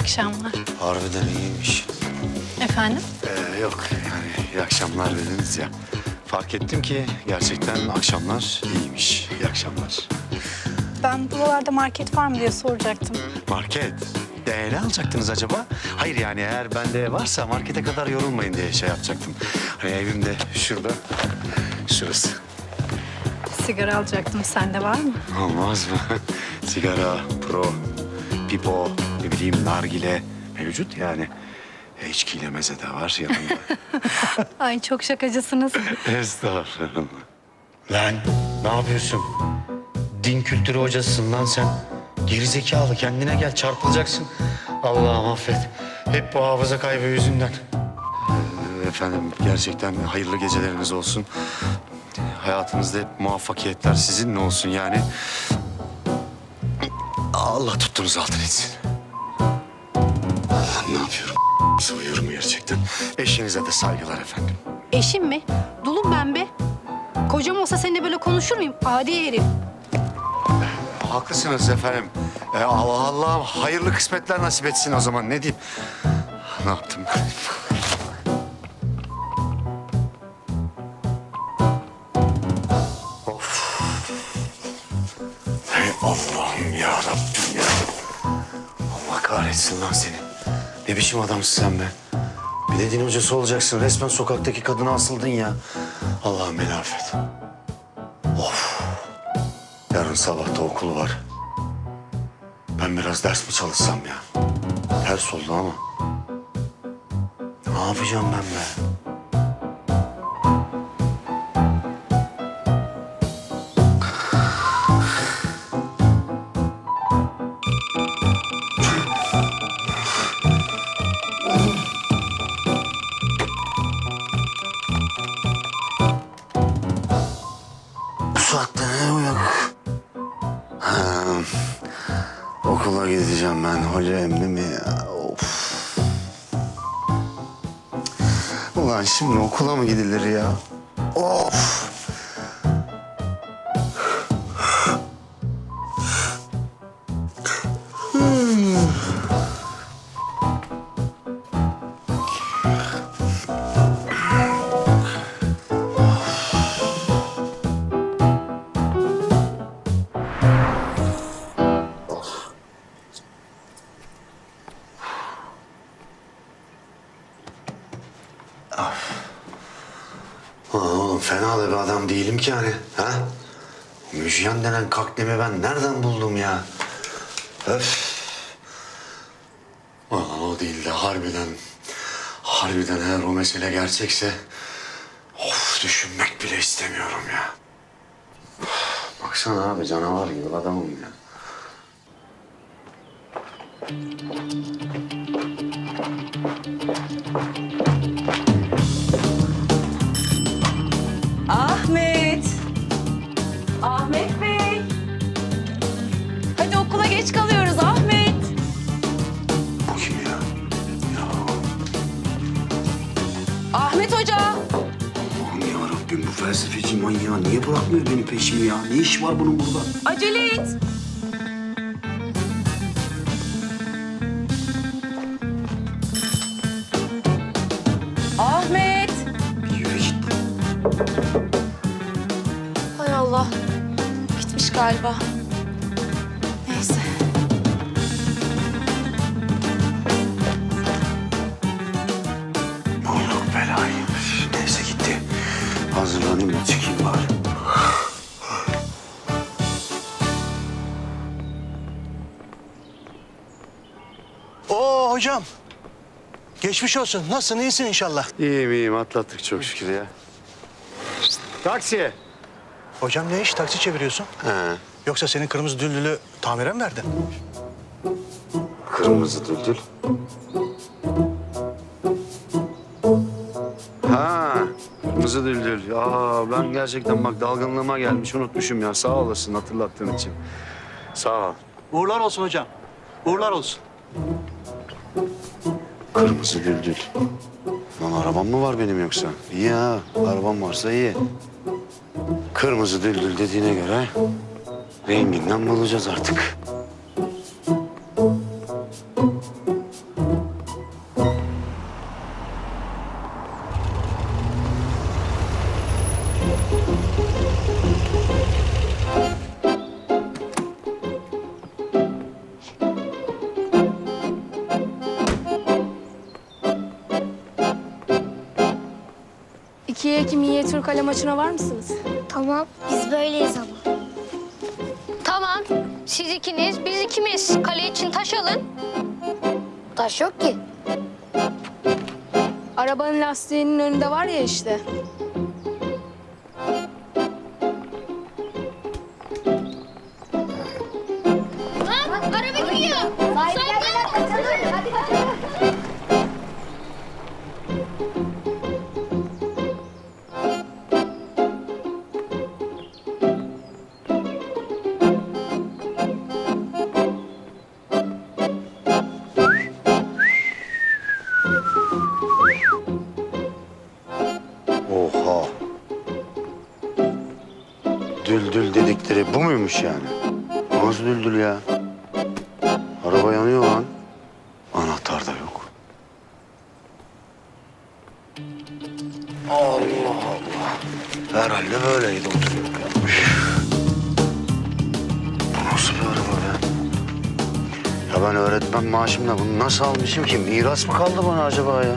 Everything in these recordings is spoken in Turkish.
akşamlar. Harbiden iyiymiş. Efendim? Ee, yok yani iyi akşamlar dediniz ya. Fark ettim ki gerçekten akşamlar iyiymiş. İyi akşamlar. Ben buralarda market var mı diye soracaktım. Market. Ee, ne alacaktınız acaba? Hayır yani eğer bende varsa markete kadar yorulmayın diye şey yapacaktım. Hani evimde şurada, şurası. Sigara alacaktım. Sende var mı? Olmaz mı? Sigara, pro, pipo, ne bileyim nargile mevcut yani. E, İçkiyle meze de var yanında. Ay çok şakacısınız. Estağfurullah. Lan ne yapıyorsun? Din kültürü hocasısın lan sen. Gerizekalı kendine gel çarpılacaksın. Allah'ım affet. Hep bu hafıza kaybı yüzünden. Ee, Efendim gerçekten hayırlı geceleriniz olsun. Hayatınızda hep muvaffakiyetler sizinle olsun yani. Allah tuttuğunuz altın etsin. Ne yapıyorum? Sıvıyorum gerçekten. Eşinize de saygılar efendim. Eşim mi? Dulum ben be. Kocam olsa seninle böyle konuşur muyum? Adi herif. Haklısınız efendim. Ee, Allah Allah hayırlı kısmetler nasip etsin o zaman ne diyeyim. Ne yaptım? of. Hey Allah'ım ya Rabbim ya. Allah kahretsin lan seni. Ne biçim adamsın sen be. Bir de din hocası olacaksın. Resmen sokaktaki kadına asıldın ya. Allah'ım beni affet. Yarın sabah da okul var. Ben biraz ders mi çalışsam ya? Ters oldu ama. Ne yapacağım ben be? Okula gideceğim ben. Hoca emri mi ya? Of. Ulan şimdi okula mı gidilir ya? Of. Ulan oğlum fena da bir adam değilim ki hani. Ha? Müjgan denen kaknemi ben nereden buldum ya? Öf. Ulan o değil de harbiden... Harbiden eğer o mesele gerçekse... Of düşünmek bile istemiyorum ya. Baksana abi canavar gibi adamım ya. Ahmet. Rabbim bu felsefeci manyağı niye bırakmıyor benim peşimi ya? Ne iş var bunun burada? Acele et. Ahmet. Bir yürü git. Hay Allah. Bitmiş galiba. Hocam. Geçmiş olsun. Nasılsın? İyisin inşallah. İyiyim iyiyim atlattık çok şükür ya. Taksi. Hocam ne iş? Taksi çeviriyorsun. He. Yoksa senin kırmızı düldülü tamire mi verdin? Kırmızı düldül. Ha, kırmızı düldül. Aa, ben gerçekten bak dalgınlığıma gelmiş unutmuşum ya. Sağ olasın hatırlattığın için. Sağ ol. Uğurlar olsun hocam. Uğurlar olsun. Kırmızı düldül. Lan arabam mı var benim yoksa? İyi ha, arabam varsa iyi. Kırmızı düldül dediğine göre renginden bulacağız artık. Haftaki minyatür kale maçına var mısınız? Tamam, biz böyleyiz ama. Tamam. Siz ikiniz, biz ikimiz. Kale için taş alın. Taş yok ki. Arabanın lastiğinin önünde var ya işte. Bu muymuş yani? Nasıl düldül ya? Araba yanıyor lan. Anahtar da yok. Allah Allah. Herhalde böyleydi oturuyor. Bu nasıl bir araba be? Ya ben öğretmen maaşımla bunu nasıl almışım ki? Miras mı kaldı bana acaba ya?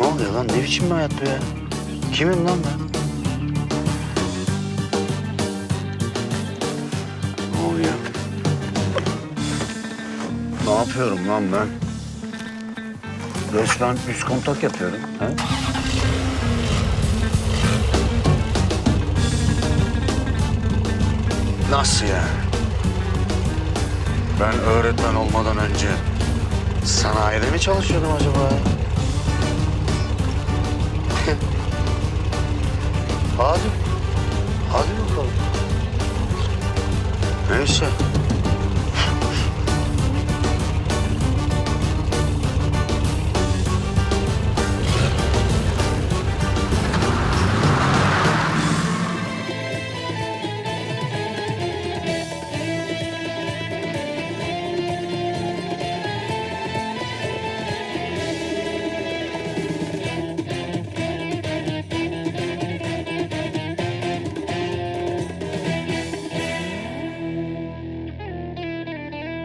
Ne oluyor lan? Ne biçim bir hayat bu ya? Kimim lan ben? Yapıyorum lan ben? Resmen üst kontak yapıyorum. He? Nasıl yani? Ben öğretmen olmadan önce sanayide mi çalışıyordum acaba? Hadi. Hadi bakalım. Neyse.